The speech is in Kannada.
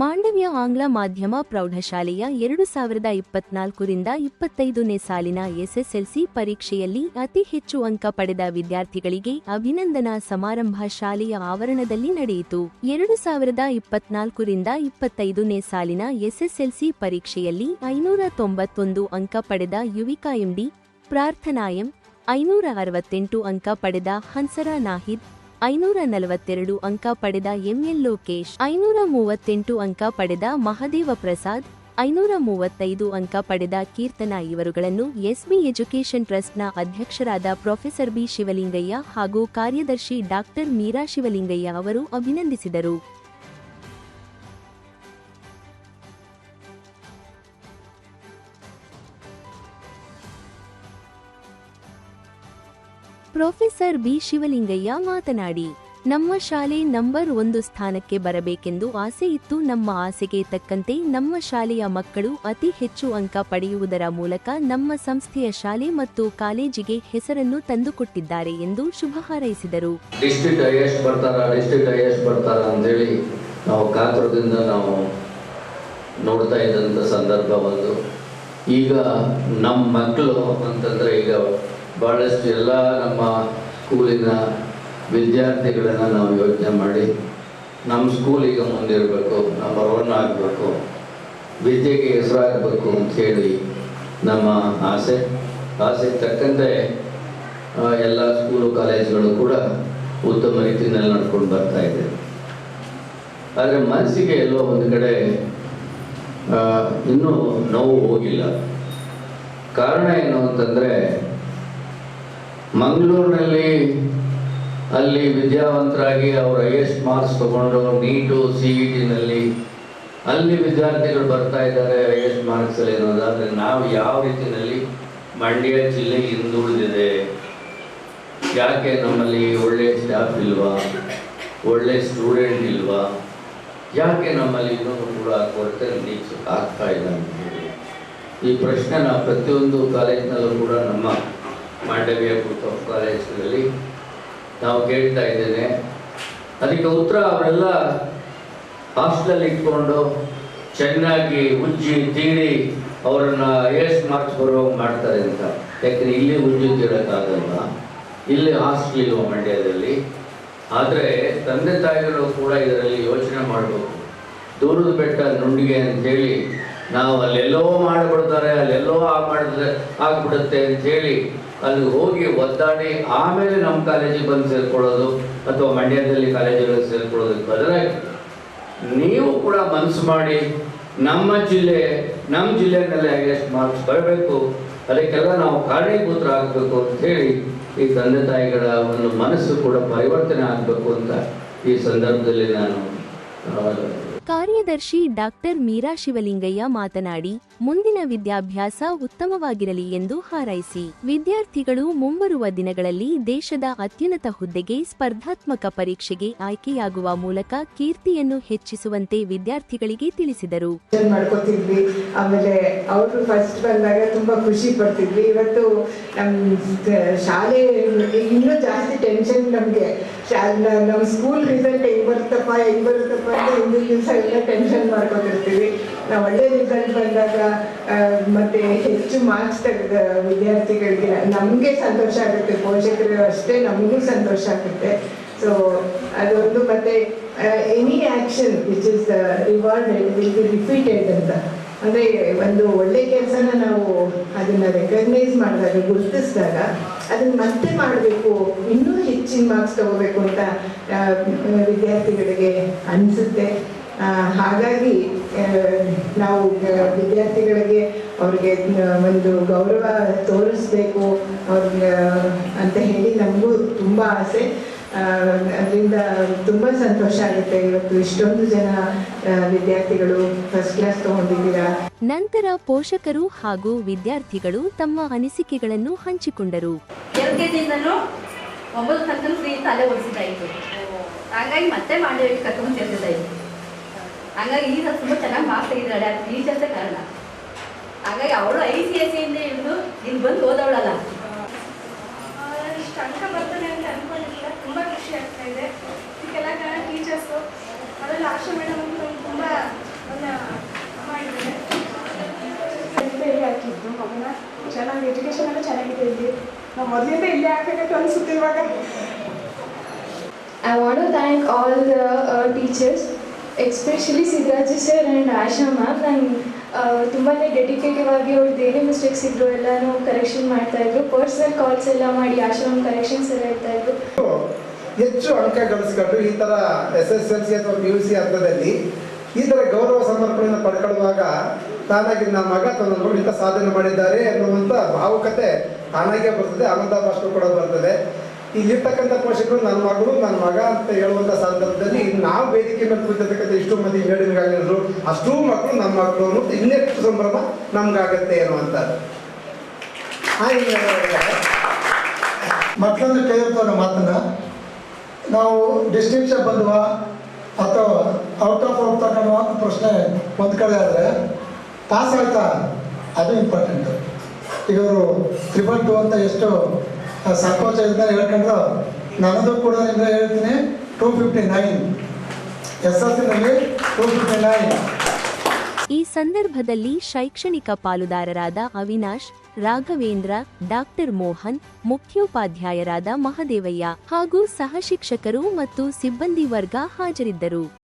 ಮಾಂಡವ್ಯ ಆಂಗ್ಲ ಮಾಧ್ಯಮ ಪ್ರೌಢಶಾಲೆಯ ಎರಡು ಸಾವಿರದ ಇಪ್ಪತ್ನಾಲ್ಕರಿಂದ ಇಪ್ಪತ್ತೈದನೇ ಸಾಲಿನ ಎಸ್ಎಸ್ಎಲ್ಸಿ ಪರೀಕ್ಷೆಯಲ್ಲಿ ಅತಿ ಹೆಚ್ಚು ಅಂಕ ಪಡೆದ ವಿದ್ಯಾರ್ಥಿಗಳಿಗೆ ಅಭಿನಂದನಾ ಸಮಾರಂಭ ಶಾಲೆಯ ಆವರಣದಲ್ಲಿ ನಡೆಯಿತು. ಎರಡು ಸಾವಿರದ ಇಪ್ಪತ್ನಾಲ್ಕರಿಂದ ಇಪ್ಪತ್ತೈದನೇ ಸಾಲಿನ ಎಸ್ಎಸ್ಎಲ್ಸಿ ಪರೀಕ್ಷೆಯಲ್ಲಿ ಐನೂರ ತೊಂಬತ್ತೊಂದು ಅಂಕ ಪಡೆದ ಯುವಿಕಾ ಎಂಡಿ, ಪ್ರಾರ್ಥನಾ ಎಂ, ಐನೂರ ಅರವತ್ತೆಂಟು ಅಂಕ ಪಡೆದ ಹನ್ಸರಾ ನಾಹಿದ್ ಐನೂರ ನಲವತ್ತೆರಡು ಅಂಕ ಪಡೆದ ಎಂಎಲ್ ಲೋಕೇಶ್ ಐನೂರ ಮೂವತ್ತೆಂಟು ಅಂಕ ಪಡೆದ ಮಹದೇವ ಪ್ರಸಾದ್ ಐನೂರ ಮೂವತ್ತೈದು ಅಂಕ ಪಡೆದ ಕೀರ್ತನ ಇವರುಗಳನ್ನು ಎಸ್ಬಿ ಎಜುಕೇಷನ್ ಟ್ರಸ್ಟ್ನ ಅಧ್ಯಕ್ಷರಾದ ಪ್ರೊಫೆಸರ್ ಬಿ ಶಿವಲಿಂಗಯ್ಯ ಹಾಗೂ ಕಾರ್ಯದರ್ಶಿ ಡಾಕ್ಟರ್ ಮೀರಾ ಶಿವಲಿಂಗಯ್ಯ ಅವರು ಅಭಿನಂದಿಸಿದರು. ಪ್ರೊಫೆಸರ್ ಬಿ ಶಿವಲಿಂಗಯ್ಯ ಮಾತನಾಡಿ, ನಮ್ಮ ಶಾಲೆ ನಂಬರ್ ಒಂದು ಸ್ಥಾನಕ್ಕೆ ಬರಬೇಕೆಂದು ಆಸೆ ಇತ್ತು. ನಮ್ಮ ಆಸೆಗೆ ತಕ್ಕಂತೆ ನಮ್ಮ ಶಾಲೆಯ ಮಕ್ಕಳು ಅತಿ ಹೆಚ್ಚು ಅಂಕ ಪಡೆಯುವುದರ ಮೂಲಕ ನಮ್ಮ ಸಂಸ್ಥೆಯ ಶಾಲೆ ಮತ್ತು ಕಾಲೇಜಿಗೆ ಹೆಸರನ್ನು ತಂದುಕೊಟ್ಟಿದ್ದಾರೆ ಎಂದು ಶುಭ ಹಾರೈಸಿದರು. ಡಿಸ್ಟ್ರಿಕ್ಟ್ ಹೈಯೆಸ್ಟ್ ಬರ್ತಾರ, ಡಿಸ್ಟ್ರಿಕ್ಟ್ ಹೈಯೆಸ್ಟ್ ಬರ್ತಾರ ಅಂತೇಳಿ ನಾವು ಕಾತುರದಿಂದ ನಾವು ನೋಡ್ತಾ ಇದ್ದಂಥ ಸಂದರ್ಭ ಈಗ ನಮ್ಮ ಮಕ್ಕಳು ಅಂತಂದರೆ ಈಗ ಭಾಳಷ್ಟು ಎಲ್ಲ ನಮ್ಮ ಸ್ಕೂಲಿನ ವಿದ್ಯಾರ್ಥಿಗಳನ್ನು ನಾವು ಯೋಚನೆ ಮಾಡಿ ನಮ್ಮ ಸ್ಕೂಲ್ ಈಗ ಮುಂದಿರಬೇಕು ನಂಬರ್ ಒನ್ ಆಗಬೇಕು, ವಿದ್ಯೆಗೆ ಹೆಸರಾಗಬೇಕು ಅಂಥೇಳಿ ನಮ್ಮ ಆಸೆ. ಆಸೆಗೆ ತಕ್ಕಂತೆ ಎಲ್ಲ ಸ್ಕೂಲು ಕಾಲೇಜುಗಳು ಕೂಡ ಉತ್ತಮ ರೀತಿಯಲ್ಲಿ ನಡ್ಕೊಂಡು ಬರ್ತಾ ಇದೆ. ಆದರೆ ಮನಸ್ಸಿಗೆ ಎಲ್ಲೋ ಒಂದು ಕಡೆ ಇನ್ನೂ ನೋವು ಹೋಗಿಲ್ಲ. ಕಾರಣ ಏನು ಅಂತಂದರೆ ಮಂಗಳೂರಿನಲ್ಲಿ ಅಲ್ಲಿ ವಿದ್ಯಾವಂತರಾಗಿ ಅವರು ಐ ಎಸ್ ಮಾರ್ಕ್ಸ್ ತಗೊಂಡು ನೀಟು ಸಿ ಇ ಟಿನಲ್ಲಿ ಅಲ್ಲಿ ವಿದ್ಯಾರ್ಥಿಗಳು ಬರ್ತಾ ಇದ್ದಾರೆ ಐ ಎಸ್ ಮಾರ್ಕ್ಸಲ್ಲಿ ಅನ್ನೋದಾದರೆ ನಾವು ಯಾವ ರೀತಿಯಲ್ಲಿ ಮಂಡ್ಯ ಜಿಲ್ಲೆ ಹಿಂದುಳಿದಿದೆ? ಯಾಕೆ ನಮ್ಮಲ್ಲಿ ಒಳ್ಳೆ ಸ್ಟಾಫ್ ಇಲ್ವಾ? ಒಳ್ಳೆ ಸ್ಟೂಡೆಂಟ್ ಇಲ್ವಾ? ಯಾಕೆ ನಮ್ಮಲ್ಲಿ ಇನ್ನೂ ಕೂಡ ಕೊರತೆ ಆಗ್ತಾ ಇಲ್ಲ ಅಂತ ಹೇಳಿ. ಈ ಪ್ರಶ್ನೆನ ಪ್ರತಿಯೊಂದು ಕಾಲೇಜಿನಲ್ಲೂ ಕೂಡ ನಮ್ಮ ಮಾಂಡವ್ಯ ಗ್ರೂಪ್ ಆಫ್ ನಾವು ಕೇಳ್ತಾ ಇದ್ದೇನೆ. ಅದಕ್ಕೆ ಉತ್ತರ ಅವರೆಲ್ಲ ಹಾಸ್ಟೆಲಲ್ಲಿ ಇಟ್ಕೊಂಡು ಚೆನ್ನಾಗಿ ಉಜ್ಜಿ ತೀಡಿ ಅವರನ್ನ ಎಸ್ ಮಾರ್ಕ್ಸ್ ಬರೋ ಮಾಡ್ತಾರೆ ಅಂತ. ಯಾಕಂದರೆ ಇಲ್ಲಿ ಉಜ್ಜಿ ತೀಡಕ್ಕಾಗಲ್ಲ ಇಲ್ಲಿ ಹಾಸ್ಟೆಲ್ ಇಲ್ವ ಮಂಡ್ಯದಲ್ಲಿ. ಆದರೆ ತಂದೆ ತಾಯಿಗಳು ಕೂಡ ಇದರಲ್ಲಿ ಯೋಚನೆ ಮಾಡಬೇಕು. ದೂರದ ಬೆಟ್ಟ ನುಂಡಿಗೆ ಅಂತೇಳಿ ನಾವು ಅಲ್ಲೆಲ್ಲೋ ಮಾಡಿಬಿಡ್ತಾರೆ ಅಲ್ಲೆಲ್ಲೋ ಆಗ ಮಾಡಿದ್ರೆ ಆಗ್ಬಿಡುತ್ತೆ ಅಂತೇಳಿ ಅಲ್ಲಿ ಹೋಗಿ ಒದ್ದಾಡಿ ಆಮೇಲೆ ನಮ್ಮ ಕಾಲೇಜಿಗೆ ಬಂದು ಸೇರ್ಕೊಳ್ಳೋದು ಅಥವಾ ಮಂಡ್ಯದಲ್ಲಿ ಕಾಲೇಜುಗಳಿಗೆ ಸೇರ್ಕೊಳ್ಳೋದಕ್ಕೆ ಬದಲಾಗಿ ನೀವು ಕೂಡ ಮನಸ್ಸು ಮಾಡಿ ನಮ್ಮ ಜಿಲ್ಲೆ, ನಮ್ಮ ಜಿಲ್ಲೆಯಲ್ಲಿ ಹೈಯೆಸ್ಟ್ ಮಾರ್ಕ್ಸ್ ಬರಬೇಕು. ಅದಕ್ಕೆಲ್ಲ ನಾವು ಕಾರಣೀಭೂತರಾಗಬೇಕು ಅಂತ ಹೇಳಿ ಈ ತಂದೆ ತಾಯಿಗಳ ಒಂದು ಮನಸ್ಸು ಕೂಡ ಪರಿವರ್ತನೆ ಆಗಬೇಕು ಅಂತ ಈ ಸಂದರ್ಭದಲ್ಲಿ ನಾನು ಕಾರ್ಯದರ್ಶಿ ಡಾಕ್ಟರ್ ಮೀರಾ ಶಿವಲಿಂಗಯ್ಯ ಮಾತನಾಡಿ, ಮುಂದಿನ ವಿದ್ಯಾಭ್ಯಾಸ ಉತ್ತಮವಾಗಿರಲಿ ಎಂದು ಹಾರೈಸಿ. ವಿದ್ಯಾರ್ಥಿಗಳು ಮುಂಬರುವ ದಿನಗಳಲ್ಲಿ ದೇಶದ ಅತ್ಯುನ್ನತ ಹುದ್ದೆಗೆ ಸ್ಪರ್ಧಾತ್ಮಕ ಪರೀಕ್ಷೆಗೆ ಆಯ್ಕೆಯಾಗುವ ಮೂಲಕ ಕೀರ್ತಿಯನ್ನು ಹೆಚ್ಚಿಸುವಂತೆ ವಿದ್ಯಾರ್ಥಿಗಳಿಗೆ ತಿಳಿಸಿದರು. ಮಾಡ್ಕೋತಿದ್ವಿ? ಆಮೇಲೆ ಅವರು ಫಸ್ಟ್ ಬಂದಾಗ ತುಂಬಾ ಖುಷಿ ಪಡ್ತಿದ್ವಿ. ಇವತ್ತು ಶಾಲೆ, ಇನ್ನೂ ಟೆನ್ಷನ್ ನಮಗೆ. ನಮ್ಮ ಸ್ಕೂಲ್ ರಿಸಲ್ಟ್ ಹೆಂಗ್ ಬರುತ್ತಪ್ಪ ಹೆಂಗ್ ಬರುತ್ತಪ್ಪ ಅಂತ ಹಿಂದಿನ ದಿವಸ ಎಲ್ಲ ಟೆನ್ಷನ್ ಮಾಡ್ಕೊಂಡಿರ್ತೀವಿ. ನಾವು ಒಳ್ಳೆ ರಿಸಲ್ಟ್ ಬಂದಾಗ ಮತ್ತೆ ಹೆಚ್ಚು ಮಾರ್ಕ್ಸ್ ತೆಗೆದ ವಿದ್ಯಾರ್ಥಿಗಳಿಗೆ ನಮಗೆ ಸಂತೋಷ ಆಗುತ್ತೆ. ಪೋಷಕರು ಅಷ್ಟೇ ನಮಗೂ ಸಂತೋಷ ಆಗುತ್ತೆ. ಸೊ ಅದೊಂದು ಮತ್ತೆ any action which is reward will be repeated ಅಂತ. ಅಂದರೆ ಒಂದು ಒಳ್ಳೆ ಕೆಲಸನ ನಾವು ಅದನ್ನ ರೆಕಗ್ನೈಸ್ ಮಾಡಿದಾಗ, ಗುರುತಿಸಿದಾಗ ಅದನ್ನ ಮತ್ತೆ ಮಾಡಬೇಕು, ಇನ್ನೂ ಹೆಚ್ಚಿನ ಮಾರ್ಕ್ಸ್ ತಗೋಬೇಕು ಅಂತ ವಿದ್ಯಾರ್ಥಿಗಳಿಗೆ ಅನಿಸುತ್ತೆ. ಹಾಗಾಗಿ ನಾವು ವಿದ್ಯಾರ್ಥಿಗಳಿಗೆ ಅವ್ರಿಗೆ ಒಂದು ಗೌರವ ತೋರಿಸ್ಬೇಕು, ಅವ್ರಿಗೆ ಅಂತ ಹೇಳಿ ನಮಗೂ ತುಂಬ ಆಸೆ. ಅದರಿಂದ ತುಂಬ ಸಂತೋಷ ಆಗುತ್ತೆ. ಇವತ್ತು ಇಷ್ಟೊಂದು ಜನ ವಿದ್ಯಾರ್ಥಿಗಳು ಫಸ್ಟ್ ಕ್ಲಾಸ್ ತಗೊಂಡಿದ್ದೀರಾ? ನಂತರ ಪೋಷಕರು ಹಾಗೂ ವಿದ್ಯಾರ್ಥಿಗಳು ತಮ್ಮ ಅನಿಸಿಕೆಗಳನ್ನು ಹಂಚಿಕೊಂಡರು. ಎಲ್ ಕೆ ಜಿಯಿಂದನೂ ಒಂಬತ್ತು ತನಕ ಫ್ರೀ ತಲೆ ಓಡಿಸಿದ್ದಾಯಿತು ಹಾಗಾಗಿ ಮತ್ತೆ ಮಾಡಿ ಕರ್ಕೊಂಡು ಹಾಗಾಗಿ ಈ ಸಲ ತುಂಬ ಚೆನ್ನಾಗಿ ಮಾರ್ಕ್ಸ್ ಅದು ಟೀಚರ್ಸೇ ಕಾರಣ. ಹಾಗಾಗಿ ಅವಳು ಐ ಸಿ ಎಸ್ ಸಿಯಿಂದ ಹಿಡಿದು ಇಲ್ಲಿ ಬಂದು ಓದವಳಲ್ಲ ಇಷ್ಟು ಅಂಕ ಬರ್ತದೆ ಅಂತ ಅನ್ಕೊಂಡಿಲ್ಲ ತುಂಬ ಖುಷಿ ಆಗ್ತಾ ಇದೆ ಇದಕ್ಕೆಲ್ಲ ಕಾರಣ ಟೀಚರ್ಸು ಅದರಲ್ಲಿ ಆಶಾ ಮೇಡಮ್ ನಮ್ಗೆ ತುಂಬ ಮಗನ ಚೆನ್ನಾಗಿ ಎಜುಕೇಷನ್ ಎಲ್ಲ ಚೆನ್ನಾಗಿದೆ ಇಲ್ಲಿ. ನಾವು ಮೊದಲಿಂದ ಇಲ್ಲೇ ಹಾಕಬೇಕಂತ ಅನಿಸುತ್ತೆ ಇವಾಗ I want to thank all the teachers especially Sidraj sir and Asha ma'am ನಾನು ತುಂಬಾ ಡೆಡಿಕೇಟಿವ್ ಆಗಿ ಅವ್ರದ್ದು ಏನೇ ಮಿಸ್ಟೇಕ್ಸ್ ಇದ್ರು ಎಲ್ಲನೂ ಕರೆಕ್ಷನ್ ಮಾಡ್ತಾಯಿದ್ರು ಪರ್ಸನಲ್ ಕಾಲ್ಸ್ ಎಲ್ಲ ಮಾಡಿ ಆಶಾ ಮ್ಯಾಮ್ ಕರೆಕ್ಷನ್ಸ್ ಎಲ್ಲ ಇರ್ತಾಯಿದ್ರು ಹೆಚ್ಚು ಅಂಕ ಗಳಿಸ್ಕೊಂಡು ಈ ಥರ ಎಸ್ ಎಸ್ ಎಲ್ ಸಿ ಅಥವಾ ಪಿ ಯು ಸಿ ಹಂತದಲ್ಲಿ ಈ ಥರ ಗೌರವ ಸಮರ್ಪಣೆಯನ್ನು ಪಡ್ಕೊಳ್ಳುವಾಗ ತಾನಾಗಿ ನನ್ನ ಮಗ ತನ್ನ ಮಗಳು ಇಂಥ ಸಾಧನೆ ಮಾಡಿದ್ದಾರೆ ಅನ್ನುವಂಥ ಭಾವುಕತೆ ತಾನಾಗೆ ಬರ್ತದೆ, ಆನಂದ ಭಾಷೆ ಕೂಡ ಬರ್ತದೆ. ಇಲ್ಲಿರ್ತಕ್ಕಂಥ ಪೋಷಕರು, ನನ್ನ ಮಗಳು, ನನ್ನ ಮಗ ಅಂತ ಹೇಳುವಂಥ ಸಂದರ್ಭದಲ್ಲಿ ನಾವು ವೇದಿಕೆ ಮೇಲೆ ಕೂತಿರ್ತಕ್ಕಂಥ ಇಷ್ಟು ಮಂದಿ ಹೇಳಿದ್ರು ಅಷ್ಟೂ ಮಕ್ಕಳು ನಮ್ಮ ಮಕ್ಕಳು ಅನ್ನೋದು ಇನ್ನೆಷ್ಟು ಸಂಭ್ರಮ ನಮ್ಗಾಗತ್ತೆ ಅನ್ನುವಂಥದ್ದು. ಹಾಗೆ ಕೇಳಿರ್ತಾವ ನಮ್ಮ ಮಾತನ್ನ. ನಾವು ಡಿಸ್ಟಿಂಕ್ಷನ್ ಬಂದ್ವಾ ಅಥವಾ ಔಟ್ ಆಫ್ ಔಟ್ ತಗೊಂಡ್ವಾ ಅಂತ ಪ್ರಶ್ನೆ ಒಂದು ಕಡೆ ಆದರೆ ಪಾಸ್ ಆಗ್ತಾ ಅದು ಇಂಪಾರ್ಟೆಂಟ್ ಇವರು ತ್ರಿಬಲ್ ಟು ಅಂತ ಎಷ್ಟು ಸಂಕೋಚ ಸಂಕೋಚದಿಂದ ಹೇಳ್ಕೊಂಡ್ರು, ನನ್ನದು ಕೂಡ ನಿಮಗೆ ಹೇಳ್ತೀನಿ two fifty nine S L ಸಿನಲ್ಲಿ two fifty nine ಈ ಸಂದರ್ಭದಲ್ಲಿ ಶೈಕ್ಷಣಿಕ ಪಾಲುದಾರರಾದ ಅವಿನಾಶ್, ರಾಘವೇಂದ್ರ, ಡಾಕ್ಟರ್ ಮೋಹನ್, ಮುಖ್ಯೋಪಾಧ್ಯಾಯರಾದ ಮಹದೇವಯ್ಯ ಹಾಗೂ ಸಹಶಿಕ್ಷಕರು ಮತ್ತು ಸಿಬ್ಬಂದಿ ವರ್ಗ ಹಾಜರಿದ್ದರು.